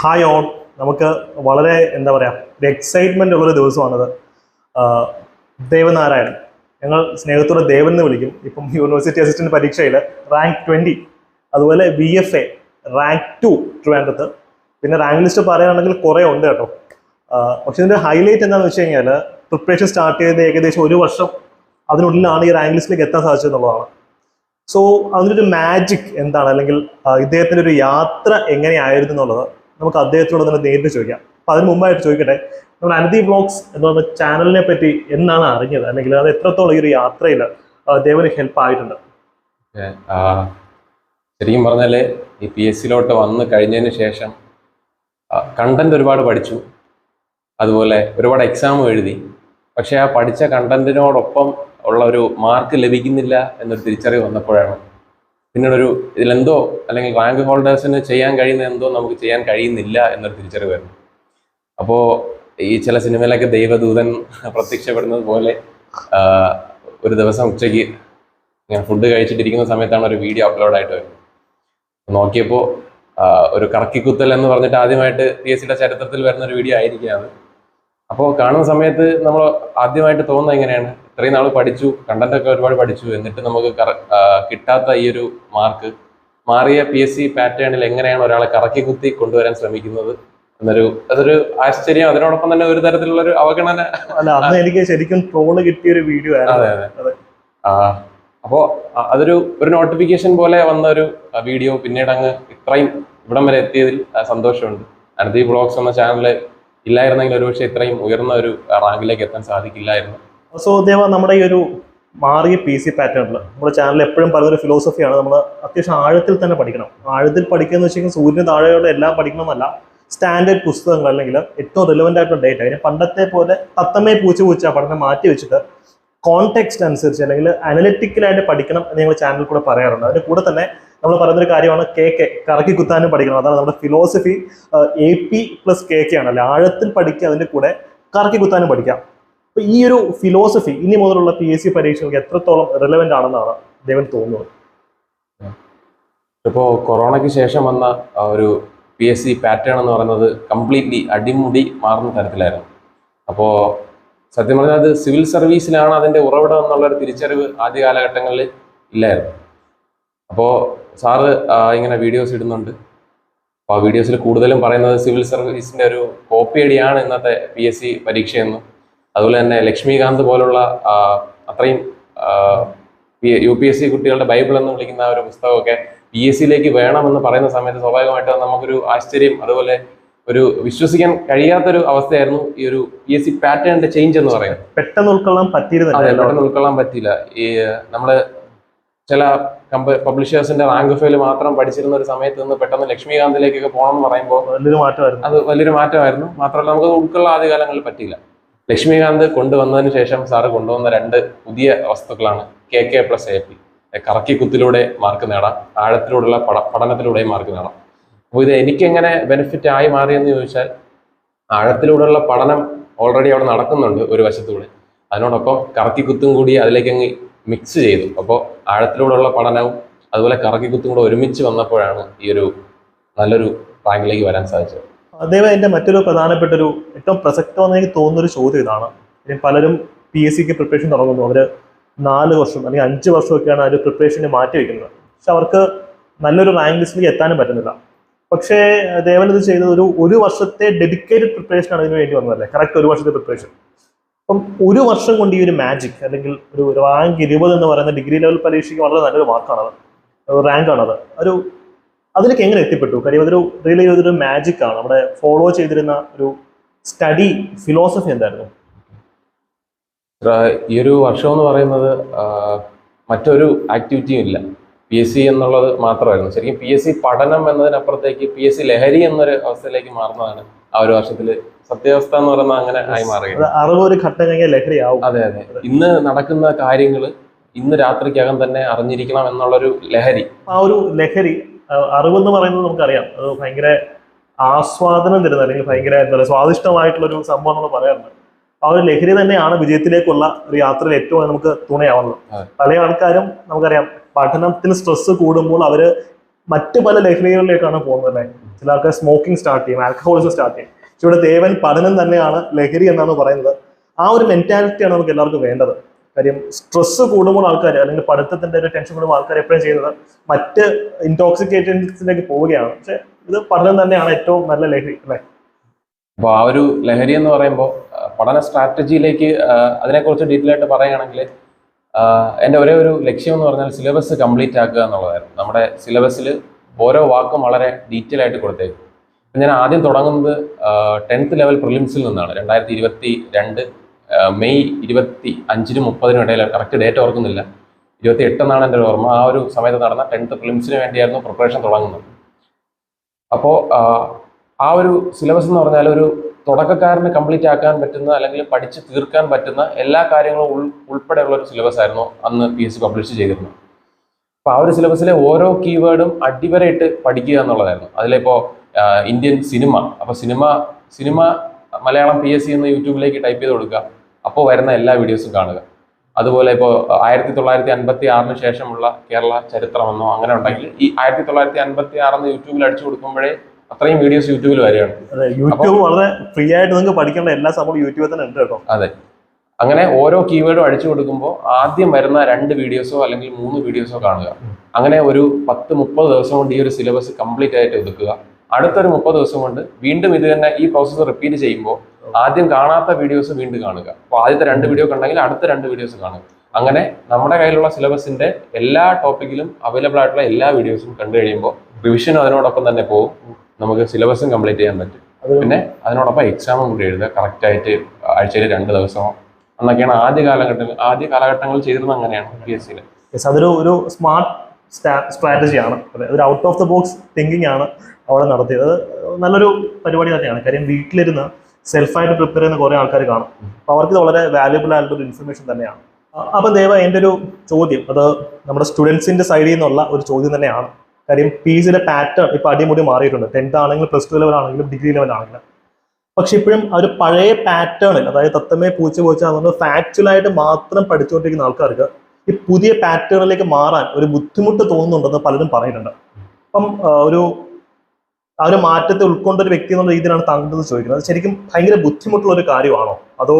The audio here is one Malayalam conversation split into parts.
ഹായ് ഓൺ നമുക്ക് വളരെ എന്താ പറയുക ഒരു എക്സൈറ്റ്മെന്റ് ഉള്ളൊരു ദിവസമാണത്. ദേവനാരായണൻ. ഞങ്ങൾ സ്നേഹത്തോടെ ദേവൻ എന്ന് വിളിക്കും. ഇപ്പം യൂണിവേഴ്സിറ്റി അസിസ്റ്റന്റ് പരീക്ഷയിൽ റാങ്ക് ട്വന്റി അതുപോലെ B F A rank two ട്രിവാൻഡ്രത്ത് പിന്നെ റാങ്ക് ലിസ്റ്റ് പറയുകയാണെങ്കിൽ കുറേ ഉണ്ട് കേട്ടോ. പക്ഷേ പക്ഷെ ഇതിന്റെ ഹൈലൈറ്റ് എന്താണെന്ന് വെച്ച് കഴിഞ്ഞാൽ പ്രിപ്പറേഷൻ സ്റ്റാർട്ട് ചെയ്ത് ഏകദേശം ഒരു വർഷം അതിനുള്ളിലാണ് ഈ റാങ്ക് ലിസ്റ്റിലേക്ക് എത്താൻ സാധിച്ചതെന്നുള്ളതാണ് സോ അതിനൊരു മാജിക് എന്താണ്? അല്ലെങ്കിൽ ഇദ്ദേഹത്തിന്റെ ഒരു യാത്ര എങ്ങനെയായിരുന്നു എന്നുള്ളത് നമുക്ക് അദ്ദേഹത്തിനോട് തന്നെ നേരിട്ട് ചോദിക്കാം. അപ്പൊ അതിന് മുമ്പായിട്ട് ചോദിക്കട്ടെ നമ്മൾ അനധി ബ്ലോഗ്സ് എന്ന് പറഞ്ഞ ചാനലിനെ പറ്റി എന്നാണ് അറിഞ്ഞത്? അല്ലെങ്കിൽ അത് എത്രത്തോളം ഈ ഒരു യാത്രയിൽ ദേവന് ഹെൽപ്പ് ആയിട്ടുണ്ട്? ശരിക്കും പറഞ്ഞാൽ ഈ പി എസ് സിയിലോട്ട് വന്ന് കഴിഞ്ഞതിന് ശേഷം കണ്ടന്റ് ഒരുപാട് പഠിച്ചു. അതുപോലെ ഒരുപാട് എക്സാം എഴുതി. പക്ഷെ ആ പഠിച്ച കണ്ടന്റിനോടൊപ്പം ഉള്ള ഒരു മാർക്ക് ലഭിക്കുന്നില്ല എന്നൊരു തിരിച്ചറിവ് വന്നപ്പോഴാണ് പിന്നീട് ഒരു ഇതിലെന്തോ അല്ലെങ്കിൽ റാങ്ക് ഹോൾഡേഴ്സിന് ചെയ്യാൻ കഴിയുന്ന എന്തോ നമുക്ക് ചെയ്യാൻ കഴിയുന്നില്ല എന്നൊരു തിരിച്ചറിവ് വരുന്നു. അപ്പോൾ ഈ ചില സിനിമയിലൊക്കെ ദൈവദൂതൻ പ്രത്യക്ഷപ്പെടുന്നത് പോലെ ഒരു ദിവസം ഉച്ചയ്ക്ക് ഞാൻ ഫുഡ് കഴിച്ചിട്ടിരിക്കുന്ന സമയത്താണ് ഒരു വീഡിയോ അപ്ലോഡായിട്ട് വരുന്നത്. നോക്കിയപ്പോൾ ഒരു കറക്കിക്കുത്തൽ എന്ന് പറഞ്ഞിട്ട് ആദ്യമായിട്ട് പി എസ് സിയുടെ ചരിത്രത്തിൽ വരുന്ന ഒരു വീഡിയോ ആയിരിക്കും അത് അപ്പോൾ കാണുന്ന സമയത്ത് നമ്മൾ ആദ്യമായിട്ട് തോന്നുന്നത് എങ്ങനെയാണ്? ഇത്രയും നാൾ പഠിച്ചു കണ്ടന്റ് ഒക്കെ ഒരുപാട് പഠിച്ചു. എന്നിട്ട് നമുക്ക് കിട്ടാത്ത ഈ ഒരു മാർക്ക് മാറിയ പി എസ് സി പാറ്റേണിൽ എങ്ങനെയാണ് ഒരാളെ കറക്കി കുത്തി കൊണ്ടുവരാൻ ശ്രമിക്കുന്നത് എന്നൊരു അതൊരു ആശ്ചര്യം. അതിനോടൊപ്പം തന്നെ ഒരു തരത്തിലുള്ള ഒരു അവഗണന. അല്ല അന്ന് എനിക്ക് ശരിക്കും ട്രോൾ കിട്ടിയ ഒരു വീഡിയോ അതെ ആയിരുന്നു അതെ. ആ, അപ്പോ അതൊരു ഒരു നോട്ടിഫിക്കേഷൻ പോലെ വന്ന ഒരു വീഡിയോ പിന്നീട് അങ്ങ് ഇത്രയും ഇവിടം വരെ എത്തിയതിൽ സന്തോഷമുണ്ട്. അനന്തി ബ്ലോഗ്സ് എന്ന ചാനൽ ഇല്ലായിരുന്നെങ്കിൽ ഒരുപക്ഷെ ഇത്രയും ഉയർന്ന ഒരു റാങ്കിലേക്ക് എത്താൻ സാധിക്കില്ലായിരുന്നു. സോ ദേവ നമ്മുടെ ഈ ഒരു മാറിയ പി സി പാറ്റേണിൽ നമ്മുടെ ചാനൽ എപ്പോഴും പറയുന്നൊരു ഫിലോസഫിയാണ് നമ്മൾ അത്യാവശ്യം ആഴത്തിൽ തന്നെ പഠിക്കണം. ആഴത്തിൽ പഠിക്കുക എന്ന് വെച്ചാൽ സൂര്യന് താഴെയുള്ള എല്ലാം പഠിക്കണമെന്നല്ല സ്റ്റാൻഡേർഡ് പുസ്തകങ്ങൾ അല്ലെങ്കിൽ ഏറ്റവും റിലവന്റ് ആയിട്ടുള്ള ഡേറ്റ അതിന് പണ്ടത്തെ പോലെ തത്തമ്മയെ പൂച്ച പൂച്ച പഠനം മാറ്റി വെച്ചിട്ട് കോൺടെക്സ്റ്റ് അനുസരിച്ച് അല്ലെങ്കിൽ അനലിറ്റിക്കലായിട്ട് പഠിക്കണം എന്ന് ഞങ്ങൾ ചാനലിൽ കൂടെ പറയാറുണ്ട്. അതിന്റെ കൂടെ തന്നെ നമ്മൾ പറയുന്നൊരു കാര്യമാണ് കെ കെ കറക്കി കുത്താനും പഠിക്കണം. അതാണ് നമ്മുടെ philosophy A P plus K K ആണ്. അല്ലെ? ആഴത്തിൽ പഠിക്കുക അതിന്റെ കൂടെ കറക്കി കുത്താനും പഠിക്കാം. അപ്പൊ ഈ ഒരു ഫിലോസഫി ഇനി മുതലുള്ള പി എസ് സി പരീക്ഷകൾക്ക് എത്രത്തോളം റിലവെന്റ് ആണെന്നാണ് ദേവൻ തോന്നുന്നത്? ഇപ്പോൾ കൊറോണയ്ക്ക് ശേഷം വന്ന ഒരു പി എസ് സി പാറ്റേൺ എന്ന് പറയുന്നത് കംപ്ലീറ്റ്ലി അടിമുടി മാറുന്ന തരത്തിലായിരുന്നു. അപ്പോൾ സത്യം പറഞ്ഞാൽ അത് സിവിൽ സർവീസിലാണ് അതിന്റെ ഉറവിടം എന്നുള്ളൊരു തിരിച്ചറിവ് ആദ്യ കാലഘട്ടങ്ങളിൽ ഇല്ലായിരുന്നു. അപ്പോൾ സാറ് ഇങ്ങനെ വീഡിയോസ് ഇടുന്നുണ്ട്. അപ്പോൾ ആ വീഡിയോസിൽ കൂടുതലും പറയുന്നത് സിവിൽ സർവീസിന്റെ ഒരു കോപ്പിയടിയാണ് ഇന്നത്തെ പി എസ് സി പരീക്ഷയെന്നും. അതുപോലെ തന്നെ ലക്ഷ്മികാന്ത് പോലുള്ള അത്രയും യു പി എസ് സി കുട്ടികളുടെ ബൈബിൾ എന്ന് വിളിക്കുന്ന ഒരു പുസ്തകമൊക്കെ പി എസ് സിയിലേക്ക് വേണമെന്ന് പറയുന്ന സമയത്ത് സ്വാഭാവികമായിട്ടും നമുക്കൊരു ആശ്ചര്യം അതുപോലെ ഒരു വിശ്വസിക്കാൻ കഴിയാത്തൊരു അവസ്ഥയായിരുന്നു ഈ ഒരു പി എസ് സി പാറ്റേണിന്റെ ചേഞ്ച് എന്ന് പറയുന്നത്. പെട്ടെന്ന് ഉൾക്കൊള്ളാൻ പറ്റിയിരുന്നില്ല പെട്ടെന്ന് ഉൾക്കൊള്ളാൻ പറ്റില്ല ഈ നമ്മൾ ചില കമ്പ പബ്ലിഷേഴ്സിന്റെ റാങ്ക് ഫെയിൽ മാത്രം പഠിച്ചിരുന്ന ഒരു സമയത്ത് നിന്ന് പെട്ടെന്ന് ലക്ഷ്മികാന്തിലേക്കൊക്കെ പോകണം എന്ന് പറയുമ്പോൾ വലിയൊരു മാറ്റമായിരുന്നു. അത് വലിയൊരു മാറ്റമായിരുന്നു. മാത്രമല്ല നമുക്ക് ഉൾക്കൊള്ളാൻ ആദ്യകാലങ്ങളിൽ പറ്റിയില്ല. ലക്ഷ്മികാന്ത് കൊണ്ടുവന്നതിന് ശേഷം സാറ് കൊണ്ടുവന്ന രണ്ട് പുതിയ വസ്തുക്കളാണ് K K plus A P. കറക്കി കുത്തിലൂടെ മാർക്ക് നേടാം ആഴത്തിലൂടെയുള്ള പഠ പഠനത്തിലൂടെയും മാർക്ക് നേടാം. അപ്പോൾ ഇത് എനിക്കെങ്ങനെ ബെനിഫിറ്റ് ആയി മാറി എന്ന് ചോദിച്ചാൽ ആഴത്തിലൂടെയുള്ള പഠനം ഓൾറെഡി അവിടെ നടക്കുന്നുണ്ട് ഒരു വശത്തൂടെ അതിനോടൊപ്പം കറക്കി കുത്തും കൂടി അതിലേക്ക് അങ്ങ് മിക്സ് ചെയ്തു. അപ്പോൾ ആഴത്തിലൂടെയുള്ള പഠനവും അതുപോലെ കറക്കി കുത്തും കൂടെ ഒരുമിച്ച് വന്നപ്പോഴാണ് ഈ ഒരു നല്ലൊരു റാങ്കിലേക്ക് വരാൻ സാധിച്ചത്. അതേപോലെ എന്റെ മറ്റൊരു പ്രധാനപ്പെട്ട ഒരു ഏറ്റവും പ്രസക്തമെന്ന് എനിക്ക് തോന്നുന്ന ഒരു ചോദ്യം ഇതാണ്. പലരും പി എസ് സിക്ക് പ്രിപ്പറേഷൻ തുടങ്ങുന്നു. അവർ നാല് വർഷം അല്ലെങ്കിൽ അഞ്ച് വർഷമൊക്കെയാണ് ഒരു പ്രിപ്പറേഷന് മാറ്റി വയ്ക്കുന്നത് പക്ഷെ അവർക്ക് നല്ലൊരു റാങ്ക് ലിസ്റ്റിലേക്ക് എത്താനും പറ്റുന്നില്ല. പക്ഷേ ദേവൻ ഇത് ചെയ്തത് ഒരു ഒരു വർഷത്തെ ഡെഡിക്കേറ്റഡ് പ്രിപ്പറേഷൻ ആണ് ഇതിന് വേണ്ടി വന്നതല്ലേ? കറക്റ്റ് ഒരു വർഷത്തെ പ്രിപ്പറേഷൻ അപ്പം ഒരു വർഷം കൊണ്ട് ഈ ഒരു മാജിക് അല്ലെങ്കിൽ ഒരു റാങ്ക് ഇരുപത് എന്ന് പറയുന്ന ഡിഗ്രി ലെവൽ പരീക്ഷയ്ക്ക് വളരെ നല്ലൊരു മാർക്കാണത് റാങ്ക് ആണത്. ഒരു അതിലേക്ക് എങ്ങനെ എത്തിപ്പെട്ടു? കാര്യം അതൊരു റിയലി ഇതൊരു മാജിക് ആണ്. അവിടെ ഫോളോ ചെയ്തിരുന്ന ഒരു സ്റ്റഡി ഫിലോസഫി എന്തായിരുന്നു? ഈ ഒരു വർഷം എന്ന് പറയുന്നത് മറ്റൊരു ആക്ടിവിറ്റിയും ഇല്ല. പി എസ് സി എന്നുള്ളത് മാത്രമായിരുന്നു. ശരിക്കും പി എസ് സി പഠനം എന്നതിനപ്പുറത്തേക്ക് പി എസ് സി ലഹരി എന്നൊരു അവസ്ഥയിലേക്ക് മാറുന്നതാണ് ആ ഒരു വർഷത്തിൽ സത്യാവസ്ഥ എന്ന് പറയുന്നത് അങ്ങനെ ആയി മാറുകയാണ്. അത് അറിവ് ഒരു ഘട്ടം കഴിഞ്ഞാൽ ലഹരിയാവും അതെ അതെ. ഇന്ന് നടക്കുന്ന കാര്യങ്ങൾ ഇന്ന് രാത്രിക്കകം തന്നെ അറിഞ്ഞിരിക്കണം എന്നുള്ളൊരു ലഹരി. ആ ഒരു ലഹരി അറിവെന്ന് പറയുന്നത് നമുക്കറിയാം. അത് ഭയങ്കര ആസ്വാദനം തരുന്ന അല്ലെങ്കിൽ ഭയങ്കര എന്താ പറയുക സ്വാദിഷ്ടമായിട്ടുള്ള ഒരു സംഭവം നമ്മൾ പറയാറുണ്ട്. ആ ഒരു ലഹരി തന്നെയാണ് വിജയത്തിലേക്കുള്ള ഒരു യാത്രയിൽ ഏറ്റവും നമുക്ക് തുണയാവുന്നത്. പല ആൾക്കാരും നമുക്കറിയാം പഠനത്തിൽ സ്ട്രെസ് കൂടുമ്പോൾ അവർ മറ്റു പല ലഹരികളിലേക്കാണ് പോകുന്നത് അല്ലേ? ചില ആൾക്കാർ സ്മോക്കിംഗ് സ്റ്റാർട്ട് ചെയ്യും ആൽക്കഹോളിസം സ്റ്റാർട്ട് ചെയ്യും. പക്ഷെ ഇവിടെ ദേവൻ പഠനം തന്നെയാണ് ലഹരി എന്നാണ് പറയുന്നത്. ആ ഒരു മെന്റാലിറ്റിയാണ് നമുക്ക് എല്ലാവർക്കും വേണ്ടത്. കാര്യം സ്ട്രെസ് കൂടുമ്പോൾ ആൾക്കാർ അല്ലെങ്കിൽ പഠിത്തത്തിന്റെ ഒരു ടെൻഷൻ കൂടുമ്പോൾ ആൾക്കാർ എപ്പോഴും ചെയ്യുന്നത് മറ്റ് ഇൻടോക്സിക്കേറ്റൻസിലേക്ക് പോവുകയാണ്. പക്ഷെ ഇത് പഠനം തന്നെയാണ് ഏറ്റവും നല്ല ലഹരി അല്ലേ? അപ്പോൾ ആ ഒരു ലഹരി എന്ന് പറയുമ്പോൾ പഠന സ്ട്രാറ്റജിയിലേക്ക് അതിനെക്കുറിച്ച് ഡീറ്റെയിൽ ആയിട്ട് പറയുകയാണെങ്കിൽ എന്റെ ഒരേ ഒരു ലക്ഷ്യം എന്ന് പറഞ്ഞാൽ സിലബസ് കംപ്ലീറ്റ് ആക്കുക എന്നുള്ളതായിരുന്നു. നമ്മുടെ സിലബസിൽ ഓരോ വാക്കും വളരെ ഡീറ്റെയിൽ ആയിട്ട് കൊടുത്തേക്കും. ഞാൻ ആദ്യം തുടങ്ങുന്നത് ടെൻത്ത് ലെവൽ പ്രിലിംസിൽ നിന്നാണ്. രണ്ടായിരത്തി ഇരുപത്തി രണ്ട് മെയ് ഇരുപത്തി അഞ്ചിനും മുപ്പതിനും ഇടയിൽ കറക്റ്റ് ഡേറ്റ് ഓർക്കുന്നില്ല. ഇരുപത്തി എട്ടെന്നാണ് എന്റെ ഓർമ്മ. ആ ഒരു സമയത്ത് നടന്ന ടെൻത്ത് ഫിലിംസിന് വേണ്ടിയായിരുന്നു പ്രിപ്പറേഷൻ തുടങ്ങുന്നത്. അപ്പോൾ ആ ഒരു സിലബസ് എന്ന് പറഞ്ഞാൽ ഒരു തുടക്കക്കാരന് കംപ്ലീറ്റ് ആക്കാൻ പറ്റുന്ന അല്ലെങ്കിൽ പഠിച്ച് തീർക്കാൻ പറ്റുന്ന എല്ലാ കാര്യങ്ങളും ഉൾ ഉൾപ്പെടെയുള്ള ഒരു സിലബസ് ആയിരുന്നു അന്ന് പി എസ് സി പബ്ലിഷ് ചെയ്തിരുന്നത്. അപ്പോൾ ആ ഒരു സിലബസിലെ ഓരോ കീവേഡും അടിവരയിട്ട് പഠിക്കുക എന്നുള്ളതായിരുന്നു. അതിലിപ്പോൾ ഇന്ത്യൻ സിനിമ അപ്പോൾ cinema cinema Malayalam P S C എന്ന് യൂട്യൂബിലേക്ക് ടൈപ്പ് ചെയ്ത് കൊടുക്കുക. അപ്പോൾ വരുന്ന എല്ലാ വീഡിയോസും കാണുക. അതുപോലെ ഇപ്പോൾ ആയിരത്തി തൊള്ളായിരത്തി അൻപത്തി ആറിന് ശേഷമുള്ള കേരള ചരിത്രമെന്നോ അങ്ങനെ ഉണ്ടെങ്കിൽ ഈ ആയിരത്തി തൊള്ളായിരത്തി അൻപത്തി ആറെന്ന് യൂട്യൂബിൽ അടിച്ചു കൊടുക്കുമ്പോഴേ അത്രയും വീഡിയോസ് യൂട്യൂബിൽ വരികയാണ്. യൂട്യൂബ് വളരെ ഫ്രീ ആയിട്ട് നിങ്ങൾക്ക് പഠിക്കേണ്ട എല്ലാ സംഭവം യൂട്യൂബിൽ തന്നെ ഉണ്ട് കേട്ടോ. അതെ. അങ്ങനെ ഓരോ കീവേഡും അടിച്ചു കൊടുക്കുമ്പോൾ ആദ്യം വരുന്ന രണ്ട് വീഡിയോസോ അല്ലെങ്കിൽ മൂന്ന് വീഡിയോസോ കാണുക. അങ്ങനെ ഒരു പത്ത് മുപ്പത് ദിവസം കൊണ്ട് ഈ ഒരു സിലബസ് കംപ്ലീറ്റ് ആയിട്ട് ഒതുക്കുക അടുത്തൊരു മുപ്പത് ദിവസം കൊണ്ട് വീണ്ടും ഇത് തന്നെ ഈ പ്രോസസ്സ് റിപ്പീറ്റ് ചെയ്യുമ്പോൾ ആദ്യം കാണാത്ത വീഡിയോസ് വീണ്ടും കാണുക. അപ്പോൾ ആദ്യത്തെ രണ്ട് വീഡിയോ കണ്ടെങ്കിൽ അടുത്ത രണ്ട് വീഡിയോസ് കാണുക. അങ്ങനെ നമ്മുടെ കയ്യിലുള്ള സിലബസിന്റെ എല്ലാ ടോപ്പിക്കിലും അവൈലബിൾ ആയിട്ടുള്ള എല്ലാ വീഡിയോസും കണ്ടു കഴിയുമ്പോൾ റിവിഷനും അതിനോടൊപ്പം തന്നെ പോകും നമുക്ക് സിലബസും കംപ്ലീറ്റ് ചെയ്യാൻ പറ്റും. പിന്നെ അതിനോടൊപ്പം എക്സാമും കൂടി എഴുതുക. കറക്റ്റ് ആയിട്ട് ആഴ്ചയിൽ രണ്ട് ദിവസമോ അന്നൊക്കെയാണ് ആദ്യ കാലഘട്ടങ്ങൾ ആദ്യ കാലഘട്ടങ്ങൾ ചെയ്തിരുന്നത് അങ്ങനെയാണ് പി എസ് സിയിൽ അതൊരു ഒരു സ്മാർട്ട് സ്ട്രാറ്റജിയാണ് ഒരു out of the box thinking ആണ് അവിടെ നടത്തിയത്. നല്ലൊരു പരിപാടി തന്നെയാണ്. കാര്യം വീട്ടിലിരുന്ന് സെൽഫായിട്ട് പ്രിപ്പയർ ചെയ്യുന്ന കുറേ ആൾക്കാർ കാണും. അപ്പോൾ അവർക്ക് ഇത് വളരെ വാല്യുബിൾ ആയിട്ടുള്ള ഒരു ഇൻഫർമേഷൻ തന്നെയാണ്. അപ്പം ദേവ എന്റെ ഒരു ചോദ്യം അത് നമ്മുടെ സ്റ്റുഡൻസിന്റെ സൈഡിൽ നിന്നുള്ള ഒരു ചോദ്യം തന്നെയാണ്. കാര്യം പി ജിയുടെ പാറ്റേൺ ഇപ്പോൾ അടിമുടി മാറിയിട്ടുണ്ട്. ടെൻത്ത് ആണെങ്കിലും പ്ലസ് ടു ലെവൽ ആണെങ്കിലും ഡിഗ്രി ലെവൽ ആണെങ്കിലും. പക്ഷെ ഇപ്പോഴും ആ ഒരു പഴയ പാറ്റേണിൽ അതായത് തത്തമ്മയെ പൂച്ച പൂച്ച അതുകൊണ്ട് ഫാക്ച്വലായിട്ട് മാത്രം പഠിച്ചുകൊണ്ടിരിക്കുന്ന ആൾക്കാർക്ക് ഈ പുതിയ പാറ്റേണിലേക്ക് മാറാൻ ഒരു ബുദ്ധിമുട്ട് തോന്നുന്നുണ്ടെന്ന് പലരും പറയുന്നുണ്ട്. അപ്പം ഒരു ആ ഒരു മാറ്റത്തെ ഉൾക്കൊണ്ട ഒരു വ്യക്തി എന്നുള്ള രീതിയിലാണ് താങ്കൾ ചോദിക്കുന്നത്. അത് ശരിക്കും ഭയങ്കര ബുദ്ധിമുട്ടുള്ള ഒരു കാര്യമാണോ? അതോ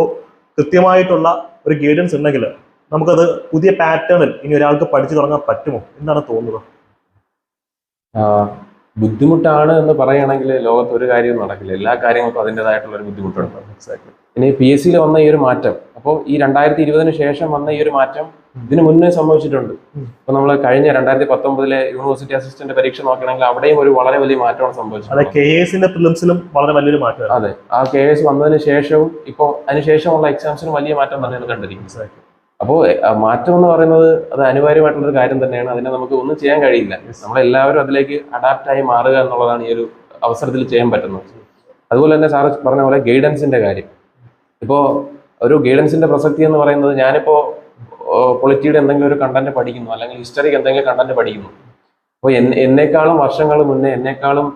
കൃത്യമായിട്ടുള്ള ഒരു ഗൈഡൻസ് ഉണ്ടെങ്കിൽ നമുക്കത് പുതിയ പാറ്റേണിൽ ഇനി ഒരാൾക്ക് പഠിച്ചു തുടങ്ങാൻ പറ്റുമോ? എന്താണ് തോന്നുന്നത്? ബുദ്ധിമുട്ടാണ് എന്ന് പറയുകയാണെങ്കിൽ ലോകത്ത് ഒരു കാര്യവും നടക്കില്ല. എല്ലാ കാര്യങ്ങൾക്കും അതിന്റെതായിട്ടുള്ള ഒരു ബുദ്ധിമുട്ടുണ്ട്. എക്സാക്ട്ലി ഇനി പി എസ് സിയിൽ വന്ന ഈ ഒരു മാറ്റം. അപ്പോൾ ഈ രണ്ടായിരത്തി ഇരുപതിന് ശേഷം വന്ന ഈ ഒരു മാറ്റം ഇതിനു മുന്നേ സംഭവിച്ചിട്ടുണ്ട്. ഇപ്പൊ നമ്മൾ കഴിഞ്ഞ രണ്ടായിരത്തി പത്തൊമ്പതിലെ യൂണിവേഴ്സിറ്റി അസിസ്റ്റന്റ് പരീക്ഷ നോക്കുകയാണെങ്കിൽ അവിടെയും ഒരു വളരെ വലിയ മാറ്റമാണ് അതെ സംഭവിച്ചത് കെ എസിന്റെ പ്രിലിംസിലും വളരെ വലിയൊരു മാറ്റമാണ്. അതെ ആ കെ എസ് വന്നതിന് ശേഷവും ഇപ്പോൾ അതിനുശേഷമുള്ള എക്സാംസിനും വലിയ മാറ്റം തന്നെയാണ് കണ്ടിരിക്കുന്നത്. അപ്പോൾ മാറ്റം എന്ന് പറയുന്നത് അത് അനിവാര്യമായിട്ടുള്ള ഒരു കാര്യം തന്നെയാണ്. അതിനെ നമുക്ക് ഒന്നും ചെയ്യാൻ കഴിയില്ല. നമ്മളെല്ലാവരും അതിലേക്ക് അഡാപ്റ്റ് ആയി മാറുക എന്നുള്ളതാണ് ഈ ഒരു അവസരത്തിൽ ചെയ്യാൻ പറ്റുന്നത്. അതുപോലെ തന്നെ സാറ് പറഞ്ഞ പോലെ ഗൈഡൻസിന്റെ കാര്യം. ഇപ്പോൾ ഒരു ഗൈഡൻസിന്റെ പ്രസക്തി എന്ന് പറയുന്നത് ഞാനിപ്പോൾ പൊളിറ്റിയുടെ എന്തെങ്കിലും ഒരു കണ്ടന്റ് പഠിക്കുന്നു അല്ലെങ്കിൽ ഹിസ്റ്ററിക്ക് എന്തെങ്കിലും കണ്ടന്റ് പഠിക്കുന്നു. അപ്പോൾ എന്നെ എന്നെക്കാളും വർഷങ്ങൾ മുന്നേ എന്നെക്കാളും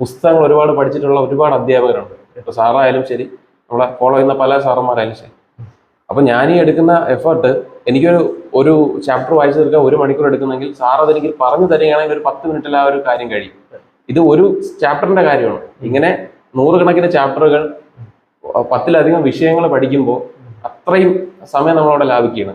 പുസ്തകങ്ങൾ ഒരുപാട് പഠിച്ചിട്ടുള്ള ഒരുപാട് അധ്യാപകരുണ്ട്. ഇപ്പോൾ സാറായാലും ശരി നമ്മളെ ഫോളോ ചെയ്യുന്ന പല സാറന്മാരായാലും ശരി. അപ്പൊ ഞാൻ ഈ എടുക്കുന്ന എഫേർട്ട് എനിക്കൊരു ഒരു ചാപ്റ്റർ വായിച്ചു തീർക്കാൻ ഒരു മണിക്കൂർ എടുക്കുന്നെങ്കിൽ സാർ അതെനിക്ക് പറഞ്ഞു തരികയാണെങ്കിൽ ഒരു പത്ത് മിനിറ്റിൽ ആ ഒരു കാര്യം കഴിയും. ഇത് ഒരു ചാപ്റ്ററിന്റെ കാര്യമാണ്. ഇങ്ങനെ നൂറുകണക്കിന് ചാപ്റ്ററുകൾ പത്തിലധികം വിഷയങ്ങൾ പഠിക്കുമ്പോൾ അത്രയും സമയം നമ്മളവിടെ ലാഭിക്കുകയാണ്.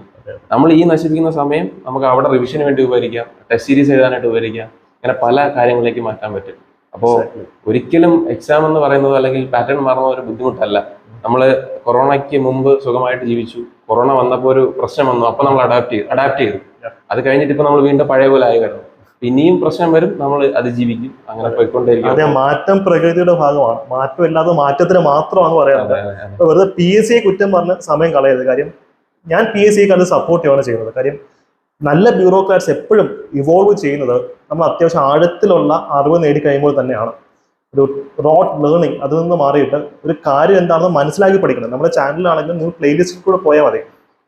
നമ്മൾ ഈ നശിപ്പിക്കുന്ന സമയം നമുക്ക് അവിടെ റിവിഷന് വേണ്ടി ഉപകരിക്കാം ടെസ്റ്റ് സീരീസ് എഴുതാനായിട്ട് ഉപകരിക്കാം അങ്ങനെ പല കാര്യങ്ങളിലേക്ക് മാറ്റാൻ പറ്റും. അപ്പോൾ ഒരിക്കലും എക്സാം എന്ന് പറയുന്നത് അല്ലെങ്കിൽ പാറ്റേൺ മാറുന്ന ഒരു ബുദ്ധിമുട്ടല്ല. നമ്മൾ കൊറോണയ്ക്ക് മുമ്പ് സുഖമായിട്ട് ജീവിച്ചു. കൊറോണ വന്നപ്പോൾ ഒരു പ്രശ്നം വന്നു. അപ്പൊ നമ്മൾ അഡാപ്റ്റ് ചെയ്തു. അഡാപ്റ്റ് ചെയ്തു. അത് കഴിഞ്ഞിട്ട് ഇപ്പൊ നമ്മൾ വീണ്ടും പഴയ പോലെ ആയി വരുന്നു. ഇനിയും പ്രശ്നം വരും. നമ്മൾ അതിജീവിക്കും. അങ്ങനെ പോയിക്കൊണ്ടേയിരിക്കും. അതെ മാറ്റം പ്രകൃതിയുടെ ഭാഗമാണ്. മാറ്റം ഇല്ലാതെ മാറ്റത്തിന് മാത്രമാണ്. അപ്പൊ വെറുതെ പി എസ് സിയെ കുറ്റം പറഞ്ഞ് സമയം കളയരുത്. കാര്യം ഞാൻ പി എസ് സപ്പോർട്ട് ചെയ്യുകയാണ് ചെയ്യുന്നത്. കാര്യം നല്ല ബ്യൂറോക്രാറ്റ്സ് എപ്പോഴും ഇവോൾവ് ചെയ്യുന്നത് നമ്മൾ അത്യാവശ്യം ആഴത്തിലുള്ള അറിവ് നേടിക്കഴിയുമ്പോൾ തന്നെയാണ്. ഒരു റോട്ട് ലേണിംഗ് അതിൽ നിന്ന് മാറിയിട്ട് ഒരു കാര്യം എന്താണെന്ന് മനസ്സിലാക്കി പഠിക്കണം. നമ്മുടെ ചാനലിലാണെങ്കിലും നിങ്ങൾ പ്ലേലിസ്റ്റിൽ കൂടെ പോയാൽ മതി.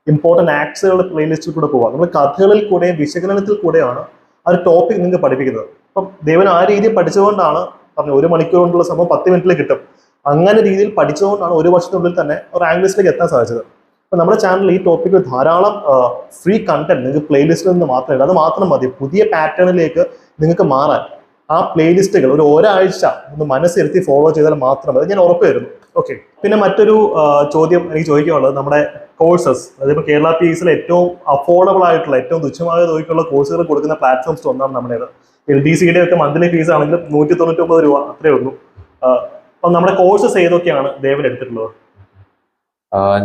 ഇമ്പോർട്ടന്റ് ആക്ട്സുകളുടെ പ്ലേലിസ്റ്റിൽ കൂടെ പോവാം. നമ്മൾ കഥകളിൽ കൂടെയും വിശകലനത്തിൽ കൂടെയാണ് ആ ഒരു ടോപ്പിക് നിങ്ങൾക്ക് പഠിപ്പിക്കുന്നത്. അപ്പം ദേവൻ ആ രീതിയിൽ പഠിച്ചുകൊണ്ടാണ് പറഞ്ഞു ഒരു മണിക്കൂർ കൊണ്ടുള്ള സംഭവം പത്ത് മിനിറ്റിൽ കിട്ടും. അങ്ങനെ രീതിയിൽ പഠിച്ചുകൊണ്ടാണ് ഒരു വർഷത്തിനുള്ളിൽ തന്നെ ഒരു ആംഗ്ലീഷിലേക്ക് എത്താൻ സാധിച്ചത്. അപ്പൊ നമ്മുടെ ചാനലിൽ ഈ ടോപ്പിക്കിൽ ധാരാളം ഫ്രീ കണ്ടന്റ് നിങ്ങൾക്ക് പ്ലേലിസ്റ്റിൽ നിന്ന് മാത്രമല്ല അത് മാത്രം മതി. പുതിയ പാറ്റേണിലേക്ക് നിങ്ങൾക്ക് മാറാൻ ആ പ്ലേലിസ്റ്റുകൾ ഒരു ഒരാഴ്ച ഒന്ന് മനസ്സിരുത്തി ഫോളോ ചെയ്താൽ മാത്രം മതി. ഞാൻ ഉറപ്പ് തരുന്നു. ഓക്കെ പിന്നെ മറ്റൊരു ചോദ്യം എനിക്ക് ചോദിക്കാനുള്ളത് നമ്മുടെ കോഴ്സസ് അതായത് കേരള പി എസിൽ ഏറ്റവും അഫോർഡബിൾ ആയിട്ടുള്ള ഏറ്റവും തുച്ഛമായ തുകയ്ക്കുള്ള കോഴ്സുകൾ കൊടുക്കുന്ന പ്ലാറ്റ്ഫോംസ് ഒന്നാണ് നമ്മുടേത്. എൽ ഡി സിയുടെ ഒക്കെ മന്ത്ലി ഫീസ് ആണെങ്കിൽ നൂറ്റി തൊണ്ണൂറ്റി ഒമ്പത് രൂപ അത്രേ ഉള്ളൂ. അപ്പം നമ്മുടെ കോഴ്സസ് ഏതൊക്കെയാണ് ദേവൻ എടുത്തിട്ടുള്ളത്?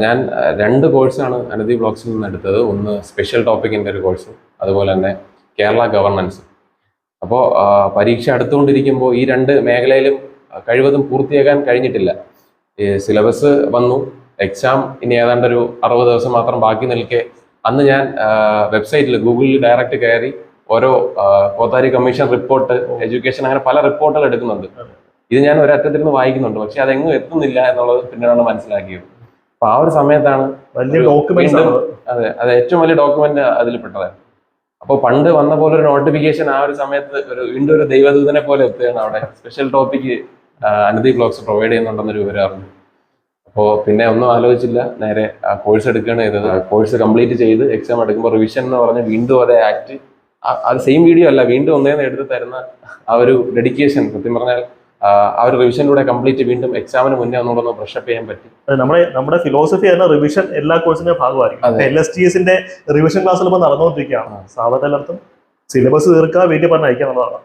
ഞാൻ രണ്ട് കോഴ്സാണ് അനധി ബ്ലോക്സിൽ നിന്ന് എടുത്തത്. ഒന്ന് സ്പെഷ്യൽ ടോപ്പിക്കിന്റെ ഒരു കോഴ്സും അതുപോലെ തന്നെ കേരള ഗവർണൻസ് അപ്പോൾ പരീക്ഷ അടുത്തുകൊണ്ടിരിക്കുമ്പോൾ ഈ രണ്ട് മേഖലയിലും കഴിവതും പൂർത്തിയാക്കാൻ കഴിഞ്ഞിട്ടില്ല. സിലബസ് വന്നു. എക്സാം ഇനി ഏതാണ്ട് ഒരു അറുപത് ദിവസം മാത്രം ബാക്കി നിൽക്കെ. അന്ന് ഞാൻ വെബ്സൈറ്റിൽ ഗൂഗിളിൽ ഡയറക്റ്റ് കയറി ഓരോ കോത്താരി കമ്മീഷൻ റിപ്പോർട്ട് എഡ്യൂക്കേഷൻ അങ്ങനെ പല റിപ്പോർട്ടുകൾ എടുക്കുന്നുണ്ട്. ഇത് ഞാൻ ഒരറ്റത്തിരുന്ന് വായിക്കുന്നുണ്ട്. പക്ഷെ അതെങ്ങും എത്തുന്നില്ല എന്നുള്ളത് പിന്നീടാണ് മനസ്സിലാക്കിയത്. അപ്പൊ ആ ഒരു സമയത്താണ് വലിയ ഡോക്യുമെന്റ് അതെ അത് ഏറ്റവും വലിയ ഡോക്യുമെന്റ് അതിൽ പെട്ടത് അപ്പോൾ പണ്ട് വന്ന പോലെ ഒരു നോട്ടിഫിക്കേഷൻ ആ ഒരു സമയത്ത് ഒരു വീണ്ടും ഒരു ദൈവദൂതനെ പോലെ എത്തുകയാണ് അവിടെ. സ്പെഷ്യൽ ടോപ്പിക്ക് അനധി ബ്ലോഗ്സ് പ്രൊവൈഡ് ചെയ്യുന്നുണ്ടെന്നൊരു വിവരം അറിഞ്ഞു അപ്പോൾ പിന്നെ ഒന്നും ആലോചിച്ചില്ല. നേരെ ആ കോഴ്സ് എടുക്കുകയാണ് ചെയ്തത്. കോഴ്സ് കംപ്ലീറ്റ് ചെയ്ത് എക്സാം എടുക്കുമ്പോൾ റിവിഷൻ എന്ന് പറഞ്ഞ് വീണ്ടും അതേ ആക്ട് അത് സെയിം വീഡിയോ അല്ല വീണ്ടും ഒന്നേന്ന് എടുത്ത് തരുന്ന ആ ഒരു ഡെഡിക്കേഷൻ സത്യം പറഞ്ഞാൽ ആ ഒരു റിവിഷനിലൂടെ കംപ്ലീറ്റ് വീണ്ടും എക്സാമിന് മുന്നേ ഒന്നുകൂടെ ബ്രഷപ്പ് ചെയ്യാൻ പറ്റി. നമ്മുടെ നമ്മുടെ ഫിലോസഫി എന്ന റിവിഷൻ എല്ലാ കോഴ്സിന്റെ ഭാഗമായിരിക്കും. എൽ എസ് ടി എസിന്റെ റിവിഷൻ ക്ലാസ്സിൽ ഇപ്പോൾ നടന്നുകൊണ്ടിരിക്കുകയാണ്. സാധാരണ സിലബസ് തീർക്കാൻ വീട്ടിൽ പറഞ്ഞ് അയക്കുക എന്നുള്ളതാണ്.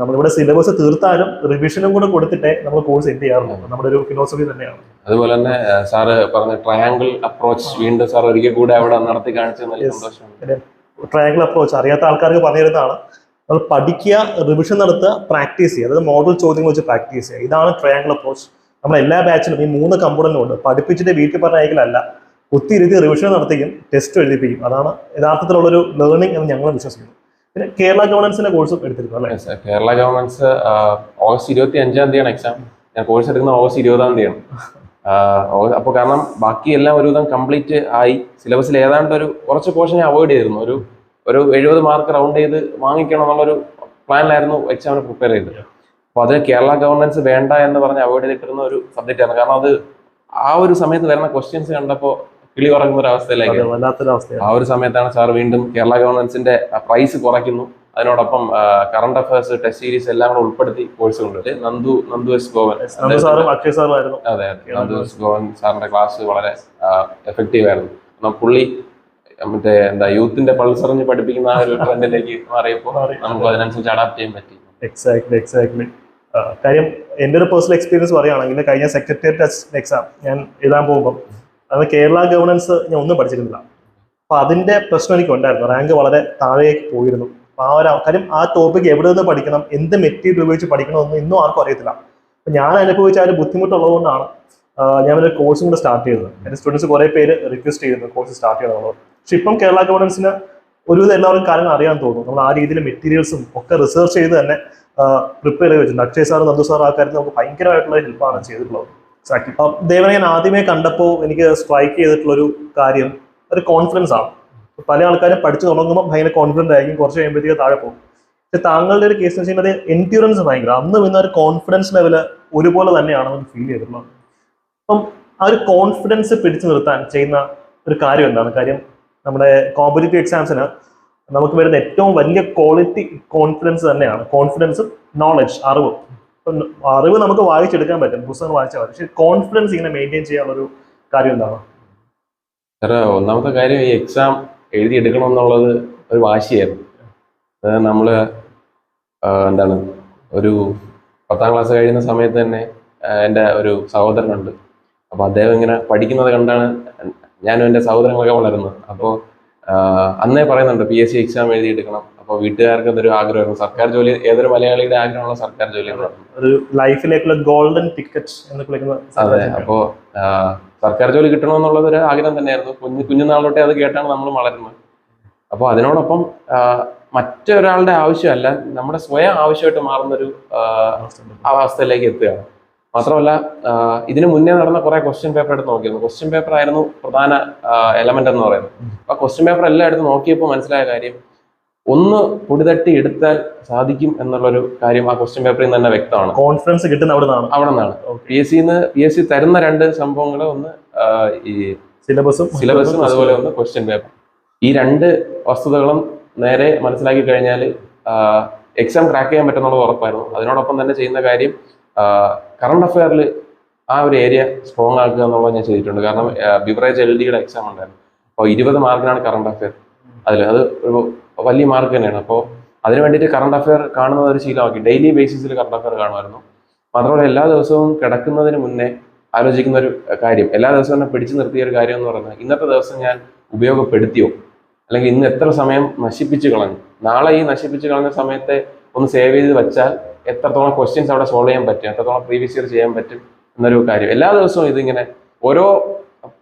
നമ്മളിവിടെ സിലബസ് തീർത്താലും റിവിഷനും കൂടെ കൊടുത്തിട്ടേ നമ്മൾ കോഴ്സ് എൻഡ് ചെയ്യാറുള്ളൂ. നമ്മുടെ ഒരു ഫിലോസഫി തന്നെയാണ്. അതുപോലെ തന്നെ സാറ് പറഞ്ഞ ട്രയാങ്കിൾ അപ്രോച്ച് വീണ്ടും സാർ ഒരിക്കൽ കൂടെ അവിടെ നടത്തി കാണിച്ചു ട്രയാങ്കിൾ അപ്രോച്ച് അറിയാത്ത ആൾക്കാർക്ക് പറഞ്ഞിരുന്നതാണ്. നമ്മൾ പഠിക്കുക റിവിഷൻ നടത്തുക പ്രാക്ടീസ് ചെയ്യുക. അതായത് മോഡൽ ചോദ്യങ്ങൾ വെച്ച് പ്രാക്ടീസ് ചെയ്യുക. ഇതാണ് ട്രയാങ്കിൾ അപ്രോച്ച് നമ്മൾ എല്ലാ ബാച്ചിലും ഈ മൂന്ന് കമ്പോണന്റും ഉണ്ട് പഠിപ്പിച്ചിട്ട് വീട്ടിൽ പറഞ്ഞയക്കലല്ല ഒത്തിരി രീതി റിവിഷൻ നടത്തിക്കും ടെസ്റ്റ് എഴുതിപ്പിക്കും. അതാണ് യഥാർത്ഥത്തിലുള്ളൊരു ലേണിംഗ് എന്ന് ഞങ്ങൾ വിശ്വസിക്കുന്നു. പിന്നെ കേരള ഗവൺമെന്റ്സിന്റെ കോഴ്സും എടുത്തിരുന്നു അല്ലേ? കേരള ഗവൺമെന്റ്സ് ഓഗസ്റ്റ് ഇരുപത്തി അഞ്ചാം തീയതിയാണ് എക്സാം ഞാൻ കോഴ്സ് എടുക്കുന്ന ഓഗസ്റ്റ് ഇരുപതാം തീയതിയാണ്. അപ്പോൾ കാരണം ബാക്കി എല്ലാം ഒരുവിധം കംപ്ലീറ്റ് ആയി. സിലബസിൽ ഏതാണ്ട് ഒരു കുറച്ച് പോർഷൻ ഞാൻ അവോയ്ഡ് ചെയ്തിരുന്നു. ഒരു ഒരു എഴുപത് മാർക്ക് റൗണ്ട് ചെയ്ത് വാങ്ങിക്കണം എന്നുള്ളൊരു പ്ലാനിലായിരുന്നു എക്സാമിന് പ്രിപ്പയർ ചെയ്തത്. അപ്പോൾ അത് കേരള ഗവൺമെന്റ്സ് വേണ്ട എന്ന് പറഞ്ഞ് അവോയ്ഡ് ചെയ്തിട്ടിരുന്ന ഒരു സബ്ജക്റ്റ് ആണ് കാരണം അത് ആ ഒരു സമയത്ത് വരുന്ന ക്വസ്റ്റ്യൻസ് കണ്ടപ്പോൾ കിളി ഉറങ്ങുന്ന ഒരു അവസ്ഥയിലേക്ക് ആ ഒരു സമയത്താണ് സാർ വീണ്ടും കേരള ഗവൺമെന്റ്സിന്റെ പ്രൈസ് കുറയ്ക്കുന്നു. അതിനോടൊപ്പം കറണ്ട് അഫയേഴ്സ് ടെസ്റ്റ് സീരീസ് എല്ലാം കൂടെ ഉൾപ്പെടുത്തി കോഴ്സ് കൊണ്ടുവരും നന്ദു നന്ദു എസ് ഗോവൻ. അക്ഷയ് അതെ നന്ദു എസ് ഗോവൻ സാറിന്റെ ക്ലാസ് വളരെ എഫക്റ്റീവ് ആയിരുന്നു. പുള്ളി മറ്റേ എന്താ യൂത്തിന്റെ പൾസറിഞ്ഞ് പഠിപ്പിക്കുന്ന ആ ഒരു ട്രെൻഡിലേക്ക് മാറിയപ്പോൾ മാറി. നമുക്ക് അതിനനുസരിച്ച് അഡാപ്റ്റ് ചെയ്യാൻ പറ്റി. എക്സാക്ട്ലി എക്സാക്ട്ലി കാര്യം എന്റെ ഒരു പേഴ്സണൽ എക്സ്പീരിയൻസ് പറയുകയാണെങ്കിൽ കഴിഞ്ഞ സെക്രട്ടേറിയറ്റ് എക്സാം ഞാൻ എഴുതാൻ പോകുമ്പോൾ അത് കേരള ഗവർണൻസ് ഞാൻ ഒന്നും പഠിച്ചിരുന്നില്ല. അപ്പൊ അതിന്റെ പ്രശ്നം എനിക്ക് ഉണ്ടായിരുന്നു. റാങ്ക് വളരെ താഴേക്ക് പോയിരുന്നു. അപ്പോൾ ആ ഒരു കാര്യം ആ ടോപ്പിക് എവിടെ നിന്ന് പഠിക്കണം എന്ത് മെറ്റീരിയൽ ഉപയോഗിച്ച് പഠിക്കണമെന്ന് ഇന്നും ആർക്കും അറിയത്തില്ല. അപ്പൊ ഞാൻ അനുഭവിച്ച ആ ഒരു ബുദ്ധിമുട്ടുള്ളതുകൊണ്ടാണ് ഒരു കോഴ്സും കൂടെ സ്റ്റാർട്ട് ചെയ്തത്. എന്റെ സ്റ്റുഡൻസ് കുറെ പേര് റിക്വസ്റ്റ് ചെയ്യുന്നു കോഴ്സ് സ്റ്റാർട്ട് ചെയ്യണമെന്നുള്ളത് പക്ഷെ ഇപ്പം കേരള ഗവർണൻസിന് ഒരുവിധം എല്ലാവരും കാര്യങ്ങൾ അറിയാൻ തോന്നുന്നു. നമ്മൾ ആ രീതിയിൽ മെറ്റീരിയൽസും ഒക്കെ റിസർച്ച് ചെയ്ത് തന്നെ പ്രിപ്പയർ ചെയ്ത് വെച്ചിട്ടുണ്ട്. അക്ഷയ് സാർ നന്ദു സാർ ആ കാര്യത്തിൽ നമുക്ക് ഭയങ്കരമായിട്ടുള്ള ഹെൽപ്പാണ് ചെയ്തിട്ടുള്ളത്. ദേവനെ ഞാൻ ആദ്യമേ കണ്ടപ്പോൾ എനിക്ക് സ്ട്രൈക്ക് ചെയ്തിട്ടുള്ള ഒരു കാര്യം ഒരു കോൺഫിഡൻസ് ആണ്. പല ആൾക്കാരും പഠിച്ചു തുടങ്ങുമ്പോൾ ഭയങ്കര കോൺഫിഡന്റ് ആയിരിക്കും കുറച്ച് കഴിയുമ്പോഴത്തേക്ക് താഴെ പോകും. പക്ഷെ താങ്കളുടെ ഒരു കേസ് എന്ന് വെച്ചാൽ എൻഡ്യൂറൻസ് ഭയങ്കര അന്ന് വന്ന ഒരു കോൺഫിഡൻസ് ലെവൽ ഒരുപോലെ തന്നെയാണ് നമുക്ക് ഫീൽ ചെയ്തിട്ടുള്ളത്. അപ്പം ആ ഒരു കോൺഫിഡൻസ് പിടിച്ചു നിർത്താൻ ചെയ്യുന്ന ഒരു കാര്യം എന്താണ്? കാര്യം നമ്മുടെ കോമ്പറ്റേറ്റീവ് എക്സാംസിന് നമുക്ക് വരുന്ന ഏറ്റവും വലിയ ക്വാളിറ്റി കോൺഫിഡൻസ് തന്നെയാണ്. കോൺഫിഡൻസും നോളജ് അറിവും. അറിവ് നമുക്ക് വായിച്ചെടുക്കാൻ പറ്റും പുസ്തകം വായിച്ചാൽ പക്ഷെ കോൺഫിഡൻസ് ഇങ്ങനെ മെയിന്റെയിൻ ചെയ്യാനുള്ള ഒരു കാര്യം എന്താണ്? സാറേ ഒന്നാമത്തെ കാര്യം ഈ എക്സാം എഴുതി എടുക്കണം എന്നുള്ളത് ഒരു വാശിയായിരുന്നു. അതായത് നമ്മൾ എന്താണ് ഒരു പത്താം ക്ലാസ് കഴിയുന്ന സമയത്ത് തന്നെ എന്റെ ഒരു സഹോദരനുണ്ട്. അപ്പോൾ അദ്ദേഹം ഇങ്ങനെ പഠിക്കുന്നത് കണ്ടാണ് ഞാനും എന്റെ സഹോദരങ്ങളൊക്കെ വളരുന്നത്. അപ്പോൾ അന്നേ പറയുന്നുണ്ട് പി എസ് സി എക്സാം എഴുതിയെടുക്കണം. അപ്പോൾ വീട്ടുകാർക്ക് അതൊരു ആഗ്രഹമായിരുന്നു? സർക്കാർ ജോലി ഏതൊരു മലയാളിയുടെ ആഗ്രഹമുള്ള സർക്കാർ ജോലി ഒരു ലൈഫിലേക്കുള്ള ഗോൾഡൻ ടിക്കറ്റ് എന്ന് വിളിക്കുന്ന അതെ അപ്പോൾ അപ്പോ സർക്കാർ ജോലി കിട്ടണമെന്നുള്ളത് ഒരു ആഗ്രഹം തന്നെയായിരുന്നു. കുഞ്ഞു കുഞ്ഞുനാളോട്ടെ അത് കേട്ടാണ് നമ്മൾ വളരുന്നത്. അപ്പോൾ അതിനോടൊപ്പം മറ്റൊരാളുടെ ആവശ്യമല്ല നമ്മുടെ സ്വയം ആവശ്യമായിട്ട് മാറുന്നൊരു ഒരു അവസ്ഥയിലേക്ക് എത്തുകയാണ്. മാത്രമല്ല ഇതിനു മുന്നേ നടന്ന കുറെ ക്വസ്റ്റ്യൻ പേപ്പർ എടുത്ത് നോക്കിയിരുന്നു. ക്വസ്റ്റ്യൻ പേപ്പർ ആയിരുന്നു പ്രധാന എലമെന്റ് എന്ന് പറയുന്നത്. ആ ക്വസ്റ്റ്യൻ പേപ്പർ എല്ലാം എടുത്ത് നോക്കിയപ്പോൾ മനസ്സിലായ കാര്യം ഒന്ന് പൊടിതട്ടി എടുത്താൽ സാധിക്കും എന്നുള്ളൊരു കാര്യം ആ ക്വസ്റ്റ്യൻ പേപ്പറിൽ നിന്ന് തന്നെ വ്യക്തമാണ്. കോൺഫിഡൻസ് കിട്ടുന്ന അവിടെ നിന്നാണ് അവിടെ നിന്നാണ് പി എസ് സിന്ന് പി എസ് സി തരുന്ന രണ്ട് സംഭവങ്ങൾ ഒന്ന് ഈ സിലബസും സിലബസും അതുപോലെ ഒന്ന് ക്വസ്റ്റ്യൻ പേപ്പർ ഈ രണ്ട് വസ്തുതകളും നേരെ മനസ്സിലാക്കി കഴിഞ്ഞാൽ എക്സാം ക്രാക്ക് ചെയ്യാൻ പറ്റുന്നുള്ളത് ഉറപ്പായിരുന്നു. അതിനോടൊപ്പം തന്നെ ചെയ്യുന്ന കാര്യം കറണ്ട് അഫയറിൽ ആ ഒരു ഏരിയ സ്ട്രോങ് ആക്കുക എന്നുള്ളത് ഞാൻ ചെയ്തിട്ടുണ്ട്. കാരണം ബിവറേജ് എൽ ഡിയുടെ എക്സാം ഉണ്ടായിരുന്നു. അപ്പോൾ ഇരുപത് മാർക്കിനാണ് കറണ്ട് അഫെയർ അതിൽ. അത് ഒരു വലിയ മാർക്ക് തന്നെയാണ്. അപ്പോൾ അതിന് വേണ്ടിയിട്ട് കറണ്ട് അഫെയർ കാണുന്നത് ഒരു ശീലമാക്കി. ഡെയിലി ബേസിസിൽ കറണ്ട് അഫെയർ കാണുമായിരുന്നു. മാത്രമല്ല എല്ലാ ദിവസവും കിടക്കുന്നതിന് മുന്നേ ആലോചിക്കുന്ന ഒരു കാര്യം. എല്ലാ ദിവസവും തന്നെ പിടിച്ചു നിർത്തിയ ഒരു കാര്യം എന്ന് പറയുന്നത് ഇന്നത്തെ ദിവസം ഞാൻ ഉപയോഗപ്പെടുത്തിയോ? അല്ലെങ്കിൽ ഇന്ന് എത്ര സമയം നശിപ്പിച്ചു കളഞ്ഞു? നാളെ ഈ നശിപ്പിച്ചു കളഞ്ഞ സമയത്തെ ഒന്ന് സേവ് ചെയ്ത് വെച്ചാൽ എത്രത്തോളം ക്വസ്റ്റ്യൻസ് അവിടെ സോൾവ് ചെയ്യാൻ പറ്റും? എത്രത്തോളം പ്രീവിയസ് ഇയർ ചെയ്യാൻ പറ്റും? എന്നൊരു കാര്യം. എല്ലാ ദിവസവും ഇതിങ്ങനെ ഓരോ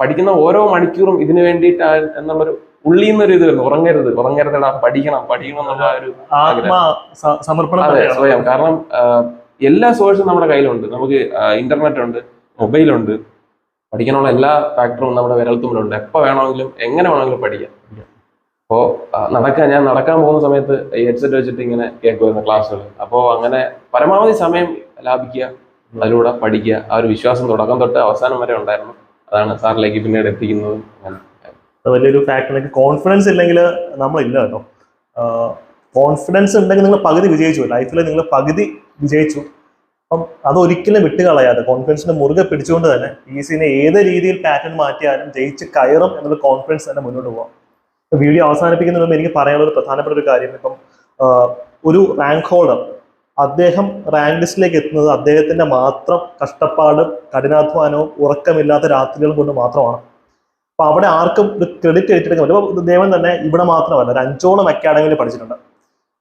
പഠിക്കുന്ന ഓരോ മണിക്കൂറും ഇതിനു വേണ്ടിയിട്ട് എന്നുള്ളൊരു ഉള്ളിൽ നിന്നൊരു ഇത് വരുന്നു ഉറങ്ങരുത്. ഉറങ്ങരുതടാ. പഠിക്കണം. പഠിക്കണം എന്നുള്ള ഒരു സമർപ്പണം അതെ. സ്വയം. കാരണം എല്ലാ സോഴ്സും നമ്മുടെ കയ്യിലുണ്ട്. നമുക്ക് ഇന്റർനെറ്റ് ഉണ്ട് മൊബൈൽ ഉണ്ട് പഠിക്കാനുള്ള എല്ലാ ഫാക്ടറും നമ്മുടെ വിരൽത്തുമ്പിലുണ്ട്. എപ്പോൾ വേണമെങ്കിലും എങ്ങനെ വേണമെങ്കിലും പഠിക്കാം. അപ്പോൾ നടക്കാൻ ഞാൻ നടക്കാൻ പോകുന്ന സമയത്ത് ഹെഡ്സെറ്റ് വെച്ചിട്ട് ഇങ്ങനെ കേൾക്കുമായിരുന്നു ക്ലാസ്സുകൾ അപ്പോൾ അങ്ങനെ പരമാവധി സമയം ലാഭിക്കുക അതിലൂടെ പഠിക്കുക ആ ഒരു വിശ്വാസം തുടക്കം തൊട്ട് അവസാനം വരെ ഉണ്ടായിരുന്നു. അതാണ് സാറിലേക്ക് പിന്നീട് എത്തിക്കുന്നതും അങ്ങനെ. വലിയൊരു ഫാക്ടർ കോൺഫിഡൻസ് ഇല്ലെങ്കിൽ നമ്മളില്ല കേട്ടോ. കോൺഫിഡൻസ് ഉണ്ടെങ്കിൽ നിങ്ങൾ പകുതി വിജയിച്ചു. ലൈഫിൽ നിങ്ങൾ പകുതി വിജയിച്ചു. അപ്പം അത് ഒരിക്കലും വിട്ടുകളയാതെ കോൺഫിഡൻസിന്റെ മുറുകെ പിടിച്ചുകൊണ്ട് തന്നെ ഈ സീനെ ഏത് രീതിയിൽ പാറ്റേൺ മാറ്റിയാലും ജയിച്ച് കയറും എന്നുള്ള കോൺഫിഡൻസ് തന്നെ മുന്നോട്ട് പോകാം വീഡിയോ അവസാനിപ്പിക്കുന്നതിന് മുമ്പ് എനിക്ക് പറയാനുള്ള ഒരു പ്രധാനപ്പെട്ട ഒരു കാര്യം ഇപ്പം ഒരു റാങ്ക് ഹോൾഡർ അദ്ദേഹം റാങ്ക് ലിസ്റ്റിലേക്ക് എത്തുന്നത് അദ്ദേഹത്തിന്റെ മാത്രം കഷ്ടപ്പാടും കഠിനാധ്വാനവും ഉറക്കമില്ലാത്ത രാത്രികളും കൊണ്ട് മാത്രമാണ്. അപ്പൊ അവിടെ ആർക്കും ഒരു ക്രെഡിറ്റ് ഏറ്റെടുക്കാൻ പറ്റും ദേവൻ തന്നെ ഇവിടെ മാത്രമല്ല ഒരു അഞ്ചോളം അക്കാഡമിയിൽ പഠിച്ചിട്ടുണ്ട്.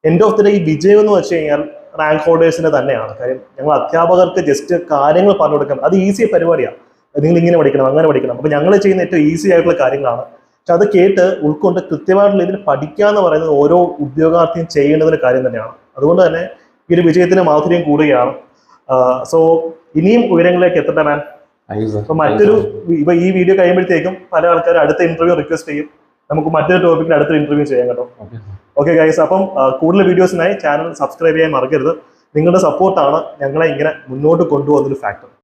എൻഡ് ഓഫ് ദി ഡേ ഈ വിജയം എന്ന് വെച്ച് കഴിഞ്ഞാൽ റാങ്ക് ഹോൾഡേഴ്സിന്റെ തന്നെയാണ്. കാര്യം ഞങ്ങൾ അധ്യാപകർക്ക് ജസ്റ്റ് കാര്യങ്ങൾ പറഞ്ഞു കൊടുക്കാം അത് ഈസി പരിപാടിയാണ് നിങ്ങൾ ഇങ്ങനെ പഠിക്കണം അങ്ങനെ പഠിക്കണം. അപ്പൊ ഞങ്ങൾ ചെയ്യുന്ന ഏറ്റവും ഈസി ആയിട്ടുള്ള കാര്യങ്ങളാണ്. പക്ഷെ അത് കേട്ട് ഉൾക്കൊണ്ട് കൃത്യമായിട്ടുള്ള ഇതിൽ പഠിക്കുക എന്ന് പറയുന്നത് ഓരോ ഉദ്യോഗാർത്ഥിയും ചെയ്യേണ്ടതിന് കാര്യം തന്നെയാണ്. അതുകൊണ്ട് തന്നെ ഈ ഒരു വിജയത്തിന് മാധുര്യം കൂടുകയാണ്. സോ ഇനിയും ഉയരങ്ങളിലേക്ക് എത്തട്ടെ. അപ്പൊ മറ്റൊരു ഇപ്പൊ ഈ വീഡിയോ കഴിയുമ്പോഴത്തേക്കും പല ആൾക്കാരും അടുത്ത ഇന്റർവ്യൂ റിക്വസ്റ്റ് ചെയ്യും. നമുക്ക് മറ്റൊരു ടോപ്പിക്കിൽ അടുത്ത ഇന്റർവ്യൂ ചെയ്യാം കേട്ടോ. ഓക്കെ ഗൈസ് അപ്പം കൂടുതൽ വീഡിയോസിനായി ചാനൽ സബ്സ്ക്രൈബ് ചെയ്യാൻ മറക്കരുത്. നിങ്ങളുടെ സപ്പോർട്ടാണ് ഞങ്ങളെ ഇങ്ങനെ മുന്നോട്ട് കൊണ്ടുപോകുന്നൊരു ഫാക്ടർ